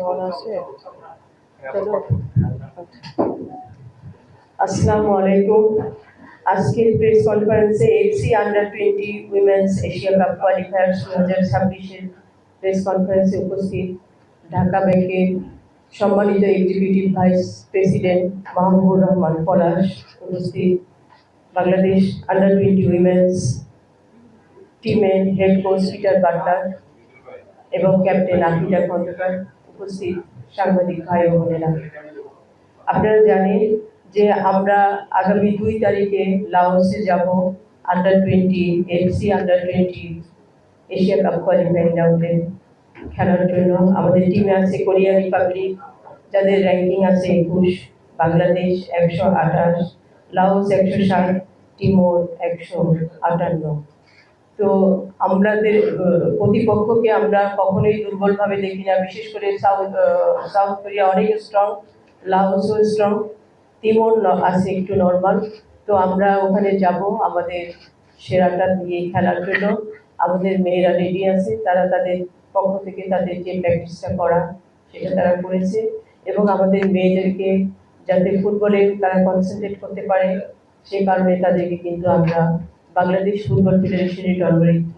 কেমন আছে? চলো। আসসালামু আলাইকুম। আজকের প্রেস কনফারেন্সে FC under twenty women's Asia cup qualifiers দু হাজার ছাব্বিশের প্রেস কনফারেন্সে উপস্থিত ঢাকা ব্যাংকের সম্মানিত executive vice president Mahbubur Rahman Palash উপস্থিত। বাংলাদেশ আন্ডার টোয়েন্টি উইমেন্স টিমের হেড কোচ পিটার বাটলার এবং ক্যাপ্টেন আকিটা খন্দকার উপস্থিত সাংবাদিক ভাই ও বোনেরা। আপনারা জানেন যে আমরা আগামী দুই তারিখে লাওসে যাব under twenty FC under twenty Asia cup qualifying রাউন্ডে খেলার জন্য। আমাদের টিমে আছে কোরিয়া রিপাবলিক যাদের র্যাঙ্কিং আছে একুশ, বাংলাদেশ একশো আঠাশ, লাওস একশো ষাট তিমোর একশো আটান্ন। তো আমাদের প্রতিপক্ষকে আমরা কখনোই দুর্বলভাবে দেখি না। বিশেষ করে সাউথ সাউথ কোরিয়া অনেক স্ট্রং লাওসও স্ট্রং তিমোর আছে একটু নর্মাল তো আমরা ওখানে যাব আমাদের সেরাটা দিয়ে খেলার জন্য। আমাদের মেয়েরা রেডি আছে, তারা তাদের পক্ষ থেকে তাদের যে প্র্যাকটিসটা করা, সেটা তারা করেছে। এবং আমাদের মেয়েদেরকে যাতে ফুটবলে তারা কনসেন্ট্রেট করতে পারে, সে কারণে তাদেরকে কিন্তু আমরা বাংলাদেশ ফুটবল ফেডারেশনের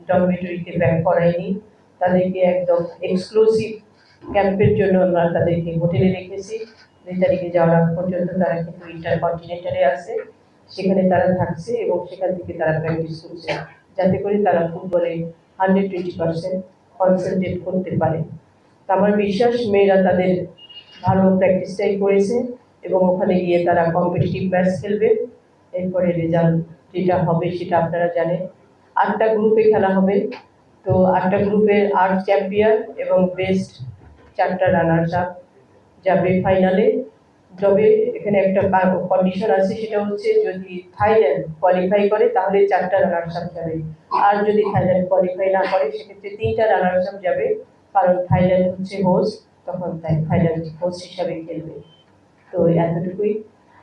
ডরমেটরিতে ব্যাক করাইনি তাদেরকে একদম এক্সক্লুসিভ ক্যাম্পের জন্য আমরা তাদেরকে হোটেলে রেখেছি। দুই তারিখে যাওয়ার আগ পর্যন্ত তারা কিন্তু ইন্টার কন্টিনেন্টালে আছে। সেখানে তারা থাকছে এবং সেখান থেকে তারা প্র্যাকটিস করছে। যাতে করে তারা ফুটবলে হান্ড্রেড টোয়েন্টি পার্সেন্ট কনসেন্ট্রেট করতে পারে। আমার বিশ্বাস, মেয়েরা তাদের ভালো প্র্যাকটিসটাই করেছে এবং ওখানে গিয়ে তারা কম্পিটিটিভ ম্যাচ খেলবে। এরপরে রেজাল্ট যেটা হবে সেটা আপনারা জানেন। আটটা গ্রুপে খেলা হবে। তো আটটা গ্রুপের আট চ্যাম্পিয়ন এবং বেস্ট চারটা রানার্স আপ যাবে ফাইনালে তবে এখানে একটা কন্ডিশন আছে, সেটা হচ্ছে যদি থাইল্যান্ড কোয়ালিফাই করে, তাহলে চারটা রানার্স আপ যাবে। আর যদি থাইল্যান্ড কোয়ালিফাই না করে, সেক্ষেত্রে তিনটা রানার্স আপ যাবে। কারণ থাইল্যান্ড হচ্ছে হোস্ট তখন তাই থাইল্যান্ড হোস্ট হিসাবে খেলবে। তো এতটুকুই।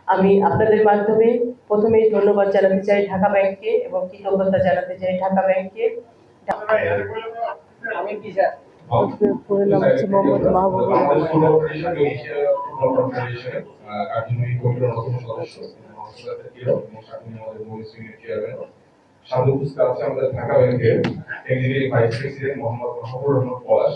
আমি আপনাদের মাধ্যমে প্রথমেই ধন্যবাদ জানাতে চাই ঢাকা ব্যাংককে এবং কৃতজ্ঞতা জানাতে চাই ঢাকা ব্যাংককে। পুরো নাম হচ্ছে মোহাম্মদ আমাদের আছে ঢাকা ব্যাংকের executive vice president Mohammad Mahbubur Rahman Palash